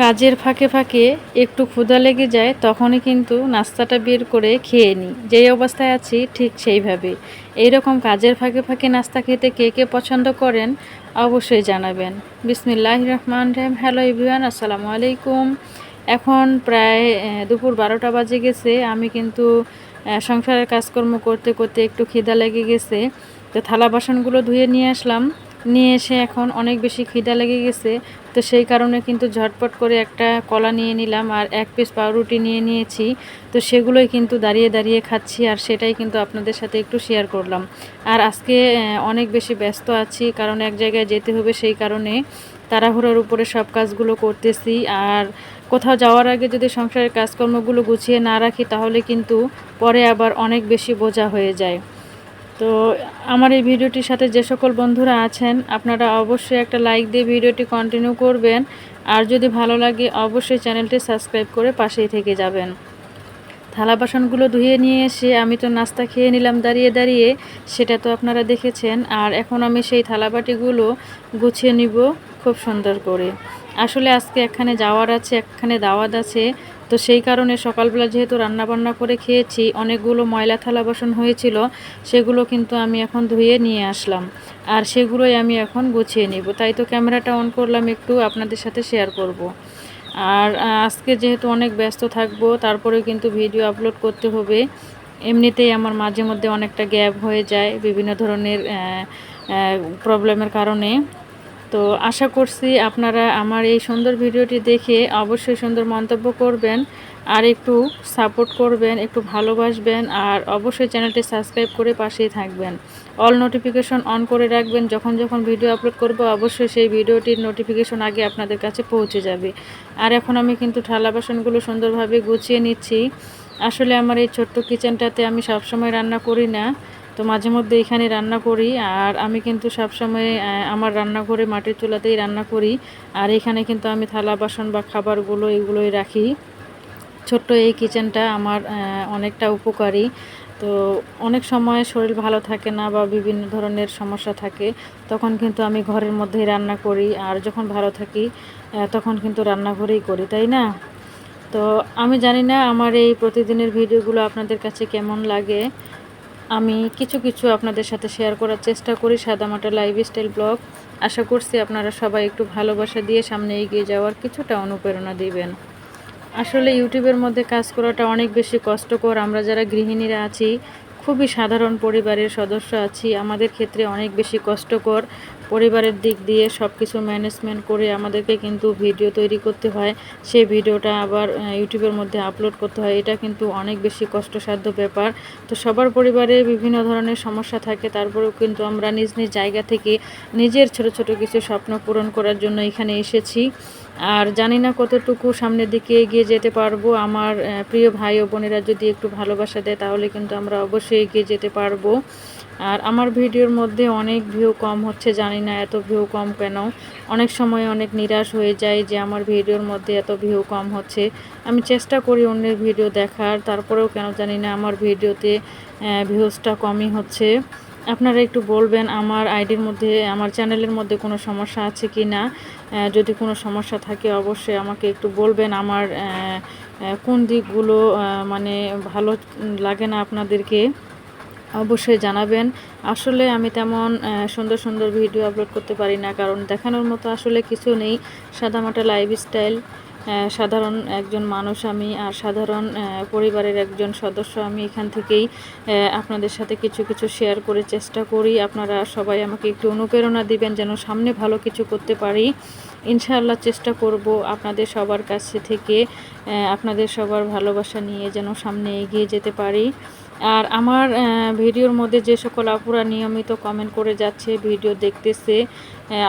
কাজের ফাঁকে ফাঁকে একটু ক্ষুধা লেগে যায়, তখনই কিন্তু নাস্তাটা বের করে খেয়ে নিই। যেই অবস্থায় আছি, ঠিক সেইভাবে। এইরকম কাজের ফাঁকে ফাঁকে নাস্তা খেতে কে কে পছন্দ করেন, অবশ্যই জানাবেন। বিসমিল্লাহ রহমান রহিম। হ্যালো ইভিয়ান আসসালামু আলাইকুম। এখন প্রায় দুপুর বারোটা বাজে গেছে। আমি কিন্তু সংসারের কাজকর্ম করতে করতে একটু খিদা লেগে গেছে। তো থালা বাসনগুলো ধুয়ে নিয়ে আসলাম। নিয়ে এসে এখন অনেক বেশি খিদা লেগে গেছে। তো সেই কারণে কিন্তু ঝটপট করে একটা কলা নিয়ে নিলাম আর এক পিস পাউরুটি নিয়ে নিয়েছি। তো সেগুলোই কিন্তু দাঁড়িয়ে দাঁড়িয়ে খাচ্ছি আর সেটাই কিন্তু আপনাদের সাথে একটু শেয়ার করলাম। আর আজকে অনেক বেশি ব্যস্ত আছি কারণ এক জায়গায় যেতে হবে সেই কারণে তাড়াহুড়োর উপরে সব কাজগুলো করতেছি। আর কোথাও যাওয়ার আগে যদি সংসারের কাজকর্মগুলো গুছিয়ে না রাখি তাহলে কিন্তু পরে আবার অনেক বেশি বোঝা হয়ে যায়। তো আমার এই ভিডিওটির সাথে যে সকল বন্ধুরা আছেন, আপনারা অবশ্যই একটা লাইক দিয়ে ভিডিওটি কন্টিনিউ করবেন। আর যদি ভালো লাগে, অবশ্যই চ্যানেলটি সাবস্ক্রাইব করে পাশেই থেকে যাবেন। থালা বাসনগুলো ধুয়ে নিয়ে এসে আমি তো নাস্তা খেয়ে নিলাম দাঁড়িয়ে দাঁড়িয়ে, সেটা তো আপনারা দেখেছেন। আর এখন আমি সেই থালাবাটিগুলো গুছিয়ে নিব খুব সুন্দর করে। আসলে আজকে এখানে যাওয়ার আছে, একখানে দাওয়াত আছে। তো সেই কারণে সকালবেলা যেহেতু রান্না বান্না করে খেয়েছি, অনেকগুলো ময়লা থালা বাসন হয়েছিল, সেগুলো কিন্তু আমি এখন ধুয়ে নিয়ে আসলাম। আর সেগুলোই আমি এখন গুছিয়ে নিব। তাই তো ক্যামেরাটা অন করলাম একটু, আপনাদের সাথে শেয়ার করব। আর আজকে যেহেতু অনেক ব্যস্ত থাকব, তারপরে কিন্তু ভিডিও আপলোড করতে হবে। এমনিতেই আমার মাঝে মধ্যে অনেকটা গ্যাপ হয়ে যায় বিভিন্ন ধরনের প্রবলেমের কারণে। তো আশা করছি আপনারা আমার এই সুন্দর ভিডিওটি দেখে অবশ্যই সুন্দর মন্তব্য করবেন আর একটু সাপোর্ট করবেন, একটু ভালোবাসবেন আর অবশ্যই চ্যানেলটি সাবস্ক্রাইব করে পাশেই থাকবেন। অল নোটিফিকেশন অন করে রাখবেন, যখন যখন ভিডিও আপলোড করব অবশ্যই সেই ভিডিওটির নোটিফিকেশন আগে আপনাদের কাছে পৌঁছে যাবে। আর এখন আমি কিন্তু থালা বাসনগুলো সুন্দরভাবে গুছিয়ে নিচ্ছি। আসলে আমার এই ছোট্ট কিচেনটাতে আমি সবসময় রান্না করি না। তো মাঝে মধ্যে এখানে রান্না করি, আর আমি কিন্তু সবসময় আমার রান্নাঘরে মাটির চুলাতেই রান্না করি, আর এখানে কিন্তু আমি থালা, বাসন বা খাবারগুলো এগুলোই রাখি। ছোট্ট এই কিচেনটা আমার অনেকটা উপকারী। তো অনেক সময় শরীর ভালো থাকে না বা বিভিন্ন ধরনের সমস্যা থাকে, তখন কিন্তু আমি ঘরের মধ্যেই রান্না করি, আর যখন ভালো থাকি তখন কিন্তু রান্নাঘরেই করি, তাই না? তো আমি জানি না আমার এই প্রতিদিনের ভিডিওগুলো আপনাদের কাছে কেমন লাগে। আমি কিছু কিছু আপনাদের সাথে শেয়ার করার চেষ্টা করি সাদামাটা লাইফস্টাইল ব্লগ আশা করছি আপনারা সবাই একটু ভালোবাসা দিয়ে সামনে এগিয়ে যাওয়ার কিছুটা অনুপ্রেরণা দিবেন। আসলে ইউটিউবের মধ্যে কাজ করাটা অনেক বেশি কষ্টকর। আমরা যারা গৃহিণীরা আছি, খুবই সাধারণ পরিবারের সদস্য আছি, আমাদের ক্ষেত্রে অনেক বেশি কষ্টকর। পরিবারের দিক দিয়ে সব কিছু ম্যানেজমেন্ট করে আমাদেরকে কিন্তু ভিডিও তৈরি করতে হয়। সেই ভিডিওটা আবার ইউটিউবের মধ্যে আপলোড করতে হয়। এটা কিন্তু অনেক বেশি কষ্টসাধ্য ব্যাপার। তো সবার পরিবারে বিভিন্ন ধরনের সমস্যা থাকে। তারপরেও কিন্তু আমরা নিজ নিজ জায়গা থেকে নিজের ছোট ছোট কিছু স্বপ্ন পূরণ করার জন্য এখানে এসেছি। আর জানি না কতটুকু সামনের দিকে এগিয়ে যেতে পারব। আমার প্রিয় ভাই ও বোনেরা যদি একটু ভালোবাসা দেয়, তাহলে কিন্তু আমরা অবশ্যই এগিয়ে যেতে পারব। আর আমার ভিডিওর মধ্যে অনেক ভিউ কম হচ্ছে, জানি না এত ভিউ কম কেন। অনেক সময় অনেক নিরাশ হয়ে যায় যে আমার ভিডিওর মধ্যে এত ভিউ কম হচ্ছে। আমি চেষ্টা করি অন্যের ভিডিও দেখার, তারপরেও কেন জানি না আমার ভিডিওতে ভিউজটা কমই হচ্ছে। আপনারা একটু বলবেন, আমার আইডির মধ্যে, আমার চ্যানেলের মধ্যে কোনো সমস্যা আছে কি না? যদি কোনো সমস্যা থাকে অবশ্যই আমাকে একটু বলবেন। আমার কোন দিকগুলো মানে ভালো লাগে না আপনাদেরকে। অবশ্যই জানাবেন। আসলে আমি তেমন সুন্দর সুন্দর ভিডিও আপলোড করতে পারি না, কারণ দেখানোর মতো আসলে কিছু নেই। সাদামাটা লাইফস্টাইল সাধারণ একজন মানুষ আমি আর সাধারণ পরিবারের একজন সদস্য আমি এখান থেকেই আপনাদের সাথে কিছু কিছু শেয়ার করে চেষ্টা করি। আপনারা সবাই আমাকে একটু অনুপ্রেরণা দিবেন যেন সামনে ভালো কিছু করতে পারি। ইনশাআল্লাহ চেষ্টা করব আপনাদের সবার কাছে থেকে আপনাদের সবার ভালোবাসা নিয়ে যেন সামনে এগিয়ে যেতে পারি। আর আমার ভিডিওর মধ্যে যে সকল আপুরা নিয়মিত কমেন্ট করে যাচ্ছে ভিডিও দেখতেছে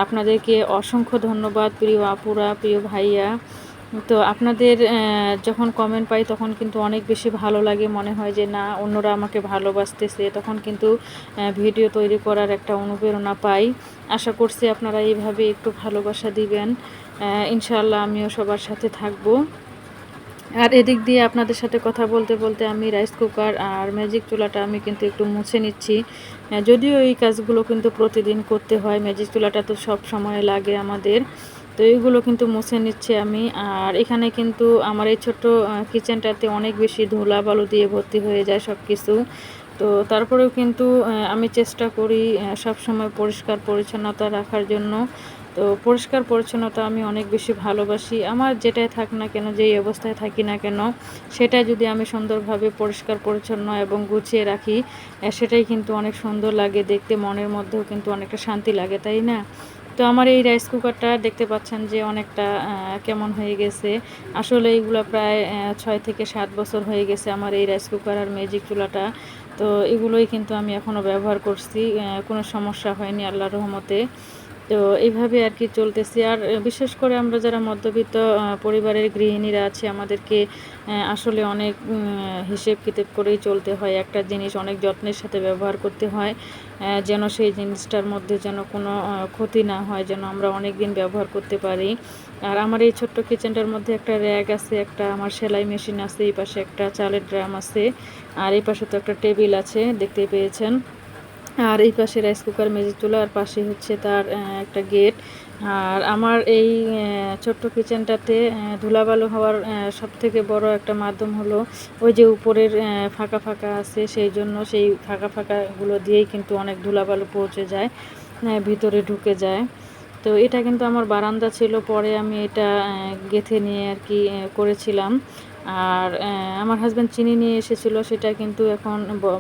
আপনাদেরকে অসংখ্য ধন্যবাদ প্রিয় আপুরা প্রিয় ভাইয়া। তো আপনাদের যখন কমেন্ট পাই তখন কিন্তু অনেক বেশি ভালো লাগে মনে হয় যে না অন্যরা আমাকে ভালোবাসতেছে তখন কিন্তু ভিডিও তৈরি করার একটা অনুপ্রেরণা পাই। আশা করছি আপনারা এইভাবে একটু ভালোবাসা দিবেন। আহ, ইনশাআল্লাহ আমিও সবার সাথে থাকব। আর এদিক দিয়ে আপনাদের সাথে কথা বলতে বলতে আমি রাইস কুকার আর ম্যাজিক চুলাটা আমি কিন্তু একটু মুছে নিচ্ছি। যদিও এই কাজগুলো কিন্তু প্রতিদিন করতে হয় ম্যাজিক চুলাটা তো সব সময় লাগে আমাদের। তো এইগুলো কিন্তু মুছে নিচ্ছি আমি। আর এখানে কিন্তু আমার এই ছোট্ট কিচেনটাতে অনেক বেশি ধুলা বালু দিয়ে ভর্তি হয়ে যায় সব কিছু তো তারপরেও কিন্তু আমি চেষ্টা করি সব সময় পরিষ্কার পরিচ্ছন্নতা রাখার জন্য। তো পরিষ্কার পরিচ্ছন্নতা আমি অনেক বেশি ভালোবাসি। আমার যেটাই থাক না কেন, যেই অবস্থায় থাকি না কেন সেটা যদি আমি সুন্দরভাবে পরিষ্কার, পরিচ্ছন্ন এবং গুছিয়ে রাখি সেটাই কিন্তু অনেক সুন্দর লাগে। দেখতে মনের মধ্যেও কিন্তু অনেকটা শান্তি লাগে, তাই না? তো আমার এই রাইস কুকারটা দেখতে পাচ্ছেন যে অনেকটা কেমন হয়ে গেছে। আসলে এইগুলো প্রায় ছয় থেকে সাত বছর হয়ে গেছে আমার এই রাইস কুকার আর ম্যাজিক চুলাটা। তো এগুলোই কিন্তু আমি এখনও ব্যবহার করছি কোনো সমস্যা হয়নি আল্লাহ রহমতে। তো এইভাবে আর কি চলতেছি। আর বিশেষ করে আমরা যারা মধ্যবিত্ত পরিবারের গৃহিণীরা আছে, আমাদেরকে আসলে অনেক হিসেব কিতেব করেই চলতে হয়। একটা জিনিস অনেক যত্নের সাথে ব্যবহার করতে হয় যেন সেই জিনিসটার মধ্যে যেন কোনো ক্ষতি না হয়, যেন আমরা অনেক দিন ব্যবহার করতে পারি। আর আমার এই ছোট্ট কিচেনটার মধ্যে একটা র্যাক আছে, একটা আমার সেলাই মেশিন আছে, এই পাশে একটা চালের ড্রাম আছে, আর এই পাশে তো একটা টেবিল আছে দেখতে পেয়েছেন। আর এই পাশে রাইস কুকার, মেজে চুলা, আর পাশে হচ্ছে তার একটা গেট। আর আমার এই ছোট্ট কিচেনটাতে ধুলাবালু হওয়ার সব থেকে বড় একটা মাধ্যম হলো ওই যে উপরের ফাঁকা ফাঁকা আছে, সেই জন্য সেই ফাঁকা ফাঁকাগুলো দিয়েই কিন্তু অনেক ধুলাবালু পৌঁছে যায় ভিতরে ঢুকে যায়। তো এটা কিন্তু আমার বারান্দা ছিল, পরে আমি এটা গেঁথে নিয়ে আর কি করেছিলাম। আর আমার হাজব্যান্ড চিনি নিয়ে এসেছিল, সেটা কিন্তু এখন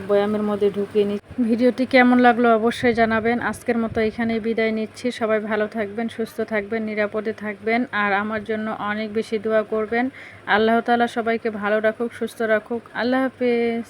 বয়ামের মধ্যে ঢুকিয়ে নি ভিডিওটি কেমন লাগল অবশ্যই জানাবেন। আজকের মতো এখানেই বিদায় নিচ্ছি। সবাই ভালো থাকবেন, সুস্থ থাকবেন, নিরাপদে থাকবেন, আর আমার জন্য অনেক বেশি দোয়া করবেন। আল্লাহ তালা সবাইকে ভালো রাখুক, সুস্থ রাখুক। আল্লাহ হাফেজ।